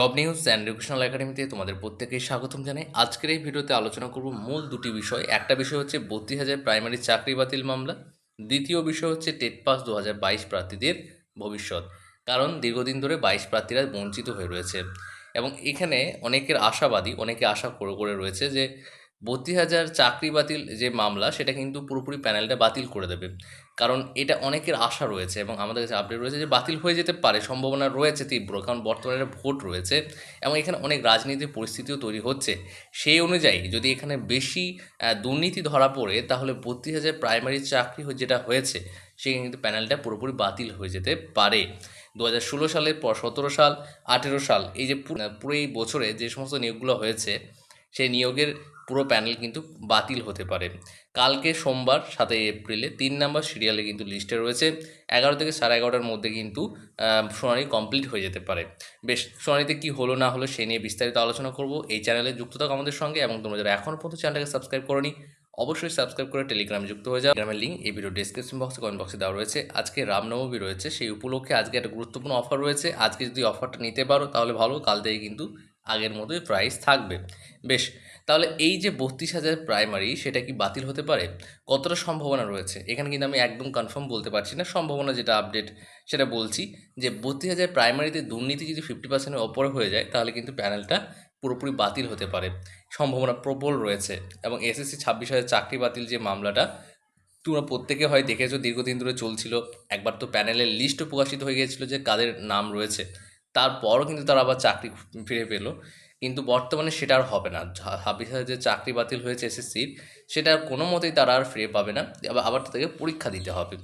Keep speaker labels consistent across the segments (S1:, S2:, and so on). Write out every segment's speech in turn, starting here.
S1: Top news and educational একাডেমিতে তোমাদের প্রত্যেকে স্বাগতম জানাই। আজকের এই ভিডিওতে আলোচনা করব মূল দুটি বিষয়। একটা বিষয় হচ্ছে বত্রিশ হাজার প্রাইমারি চাকরি বাতিল মামলা। দ্বিতীয় বিষয় হচ্ছে টেট পাস দু হাজার বাইশ প্রার্থীদের ভবিষ্যৎ। কারণ দীর্ঘদিন ধরে বাইশ প্রার্থীরা বঞ্চিত হয়ে রয়েছে। এবং এখানে অনেকের আশাবাদী, অনেকে আশা করে করে রয়েছে যে বত্রিশ হাজার চাকরি বাতিল যে মামলা, সেটা কিন্তু পুরোপুরি প্যানেলটা বাতিল করে দেবে। কারণ এটা অনেকের আশা রয়েছে এবং আমাদের কাছে আপডেট রয়েছে যে বাতিল হয়ে যেতে পারে, সম্ভাবনা রয়েছে তীব্র, কারণ বর্তমানে ভোট রয়েছে এবং এখানে অনেক রাজনীতির পরিস্থিতিও তৈরি হচ্ছে। সেই অনুযায়ী যদি এখানে বেশি দুর্নীতি ধরা পড়ে, তাহলে বত্রিশ হাজার প্রাইমারি চাকরি যেটা হয়েছে সেখানে কিন্তু প্যানেলটা পুরোপুরি বাতিল হয়ে যেতে পারে। দু হাজার ষোলো সালের পর, সতেরো সাল, আঠেরো সাল, এই যে পুরো এই বছরে যে সমস্ত নিয়োগগুলো হয়েছে সেই নিয়োগের পুরো প্যানেল কিন্তু বাতিল হতে পারে। কালকে সোমবার সাতই এপ্রিলে তিন নাম্বার সিরিয়ালে কিন্তু লিস্টে রয়েছে। এগারো থেকে সাড়ে এগারোটার মধ্যে কিন্তু শুনানি কমপ্লিট হয়ে যেতে পারে। বেশ, শুনানিতে কী হলো না হলো সে নিয়ে বিস্তারিত আলোচনা করব এই চ্যানেলে যুক্ত থাকো আমাদের সঙ্গে এবং তোমরা যারা এখনও পর্যন্ত চ্যানেলটাকে সাবস্ক্রাইব করনি, অবশ্যই সাবস্ক্রাইব করে টেলিগ্রামে যুক্ত হয়ে যাও। টেলিগ্রামের লিঙ্ক এই ভিডিও ডিসক্রিপশন বক্সে কমেন্ট বক্সে দেওয়া রয়েছে। আজকে রামনবমী রয়েছে, সেই উপলক্ষে আজকে একটা গুরুত্বপূর্ণ অফার রয়েছে। আজকে যদি অফারটা নিতে পারো তাহলে ভালো, কাল থেকে কিন্তু আগের মতোই প্রাইস থাকবে। বেশ, তাহলে এই যে বত্রিশ হাজার প্রাইমারি সেটা কি বাতিল হতে পারে? কতটা সম্ভাবনা রয়েছে? এখানে কিন্তু আমি একদম কনফার্ম বলতে পারছি না। সম্ভাবনা যেটা আপডেট সেটা বলছি যে বত্রিশ হাজার প্রাইমারিতে দুর্নীতি যদি ফিফটি পার্সেন্টের ওপরে হয়ে যায়, তাহলে কিন্তু প্যানেলটা পুরোপুরি বাতিল হতে পারে। সম্ভাবনা প্রবল রয়েছে এবং এসএসসি ছাব্বিশ হাজার চাকরি বাতিল যে মামলাটা, তোমরা প্রত্যেকে হয় দেখেছ, দীর্ঘদিন ধরে চলছিল। একবার তো প্যানেলের লিস্টও প্রকাশিত হয়ে গিয়েছিল যে কাদের নাম রয়েছে। তারপরও কিন্তু তারা আবার চাকরি ফিরে পেল। কিন্তু বর্তমানে সেটা আর হবে না। ছাব্বিশ হাজার যে চাকরি বাতিল হয়েছে এসএসসির সেটা আর কোনো মতেই তারা আর ফিরে পাবে না। আবার আবার তাদেরকে পরীক্ষা দিতে হবে।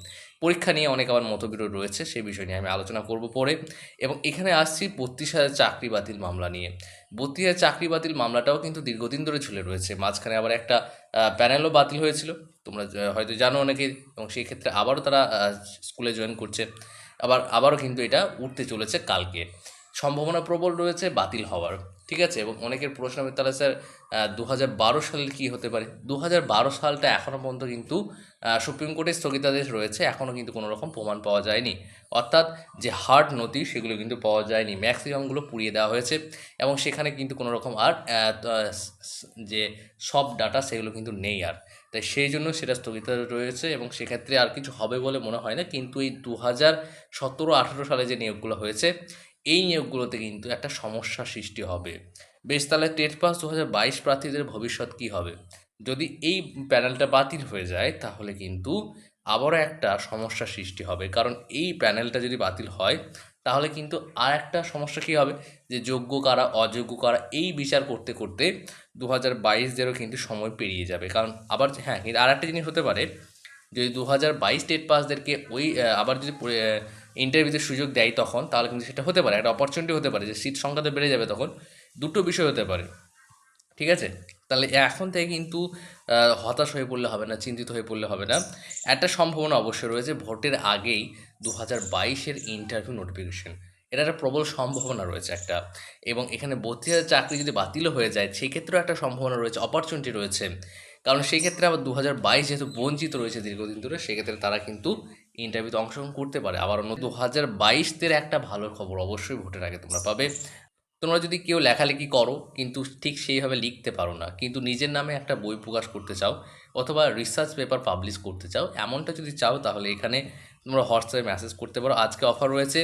S1: পরীক্ষা নিয়ে অনেক আবার মতবিরোধ রয়েছে, সেই বিষয় নিয়ে আমি আলোচনা করব পরে। এবং এখানে আসছি বত্রিশ হাজার চাকরি বাতিল মামলা নিয়ে। বত্রিশ হাজার চাকরি বাতিল মামলাটাও কিন্তু দীর্ঘদিন ধরে ঝুলে রয়েছে। মাঝখানে আবার একটা প্যানেলও বাতিল হয়েছিল। তোমরা হয়তো জানো অনেকে। এবং সেই ক্ষেত্রে আবারও তারা স্কুলে জয়েন করছে। আবার আবারও কিন্তু এটা উঠতে চলেছে কালকে। সম্ভাবনা প্রবল রয়েছে বাতিল হওয়ার। ঠিক আছে? এবং অনেকের প্রশ্ন হবে, তাহলে স্যার দু হাজার বারো সালের কী হতে পারে? দু বারো সালটা এখনও পর্যন্ত কিন্তু সুপ্রিম কোর্টের স্থগিতাদেশ রয়েছে এখনও কিন্তু কোনো রকম প্রমাণ পাওয়া যায়নি। অর্থাৎ যে হার্ড নথি সেগুলো কিন্তু পাওয়া যায়নি। ম্যাক্সিমামগুলো পুড়িয়ে দেওয়া হয়েছে এবং সেখানে কিন্তু কোনো রকম আর যে সব ডাটা, সেগুলো কিন্তু নেই আর। তাই সেই জন্য সেটা স্থগিত রয়েছে এবং সেক্ষেত্রে আর কিছু হবে বলে মনে হয় না। কিন্তু এই দু হাজার সতেরো আঠেরো সালে যে নিয়োগগুলো হয়েছে এই নিয়োগগুলোতে কিন্তু একটা সমস্যা সৃষ্টি হবে। বেশ, তাহলে টেট পাস দু হাজার বাইশ প্রার্থীদের ভবিষ্যৎ কী হবে? যদি এই প্যানেলটা বাতিল হয়ে যায়, তাহলে কিন্তু আবারও একটা সমস্যা সৃষ্টি হবে। কারণ এই প্যানেলটা যদি বাতিল হয়, তাহলে কিন্তু আর একটা সমস্যা কী হবে? যে যোগ্য কারা, অযোগ্য কারা, এই বিচার করতে করতে দু হাজার বাইশদেরও কিন্তু সময় পেরিয়ে যাবে। কারণ আবার হ্যাঁ কিন্তু আর একটা জিনিস হতে পারে, যদি দু হাজার বাইশ টেট পাসদেরকে ওই আবার যদি ইন্টারভিউতে সুযোগ দেয় তখন, তাহলে কিন্তু সেটা হতে পারে। একটা অপরচুনিটি হতে পারে যে সিট সংখ্যাটা বেড়ে যাবে তখন। দুটো বিষয় হতে পারে। ঠিক আছে? তাহলে এখন থেকে কিন্তু হতাশ হয়ে পড়লে হবে না, চিন্তিত হয়ে পড়লে হবে না। একটা সম্ভাবনা অবশ্যই রয়েছে, ভোটের আগেই দু হাজার বাইশের ইন্টারভিউ নোটিফিকেশন এটা একটা প্রবল সম্ভাবনা রয়েছে একটা। এবং এখানে ভর্তি হাজার চাকরি যদি বাতিলও হয়ে যায় সেই ক্ষেত্রেও একটা সম্ভাবনা রয়েছে অপরচুনিটি রয়েছে। কারণ সেই ক্ষেত্রে আবার দু হাজার বাইশ যেহেতু বঞ্চিত রয়েছে দীর্ঘদিন ধরে, সেক্ষেত্রে তারা কিন্তু ইন্টারভিউতে অংশগ্রহণ করতে পারে। আবার অন্য দু হাজার বাইশদের একটা ভালো খবর অবশ্যই ভোটের আগে তোমরা পাবে। তোমরা যদি কেউ লেখালেখি করো, কিন্তু ঠিক সেইভাবে লিখতে পারো না, কিন্তু নিজের নামে একটা বই প্রকাশ করতে চাও অথবা রিসার্চ পেপার পাবলিশ করতে চাও, এমনটা যদি চাও তাহলে এখানে তোমরা হোয়াটসঅ্যাপে মেসেজ করতে পারো। আজকে অফার রয়েছে,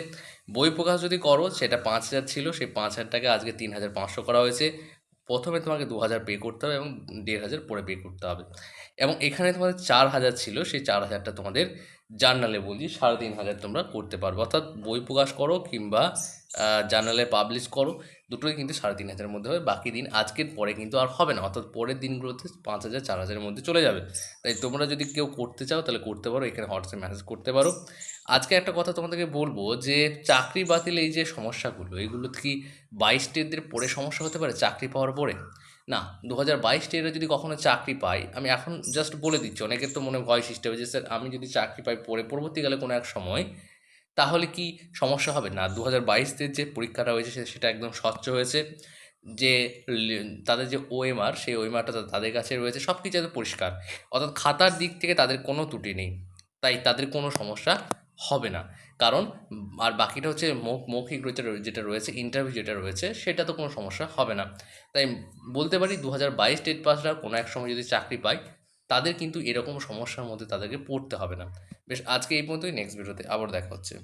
S1: বই প্রকাশ যদি করো, সেটা পাঁচ হাজার ছিল, সেই পাঁচ হাজার টাকা আজকে তিন হাজার পাঁচশো করা হয়েছে। প্রথমে তোমাকে দু হাজার পে করতে হবে এবং দেড় হাজার পরে পে করতে হবে। এবং এখানে তোমাদের চার হাজার ছিল, সেই চার হাজারটা তোমাদের জার্নালে বলছি, সাড়ে তিন হাজার তোমরা করতে পারবে। অর্থাৎ বই প্রকাশ করো কিংবা জার্নালে পাবলিশ করো। দুটোই কিন্তু সাড়ে তিন হাজারের মধ্যে হবে, বাকি দিন আজকের পরে কিন্তু আর হবে না। অর্থাৎ পরের দিনগুলোতে পাঁচ হাজার, চার হাজারের মধ্যে চলে যাবে। তাই তোমরা যদি কেউ করতে চাও তাহলে করতে পারো, এখানে হোয়াটসঅ্যাপ মেসেজ করতে পারো। আজকে একটা কথা তোমাদেরকে বলব যে, চাকরি বাতিল এই যে সমস্যাগুলো, এগুলো কি বাইশ টেটদের পরে সমস্যা হতে পারে চাকরি পাওয়ার পরে? না দু হাজার বাইশ টেরে যদি কখনো চাকরি পাই, আমি এখন জাস্ট বলে দিচ্ছি, অনেকের তো মনে ভয় সৃষ্টি হবে যে, স্যার, আমি যদি চাকরি পাই পরে, পরবর্তীকালে কোনো এক সময় তাহলে কি সমস্যা হবে? না দু হাজার যে পরীক্ষাটা হয়েছে সেটা একদম স্বচ্ছ হয়েছে। যে তাদের যে ওএমআর সেই ওএমআরটা তাদের কাছে রয়েছে। সব কিছু একদম পরিষ্কার। অর্থাৎ খাতার দিক থেকে তাদের কোনো ত্রুটি নেই। তাই তাদের কোনো সমস্যা হবে না। কারণ, আর বাকিটা হচ্ছে মৌখিক যেটা যেটা রয়েছে ইন্টারভিউ যেটা রয়েছে, সেটা তো কোনো সমস্যা হবে না। তাই বলতে পারি দু হাজার বাইশ টেট পাসরা কোনো এক সময় যদি চাকরি পায়, তাদের কিন্তু এরকম সমস্যার মধ্যে তাদেরকে পড়তে হবে না। বেশ, আজকে এই পর্যন্তই। নেক্সট ভিডিওতে আবার দেখা হচ্ছে।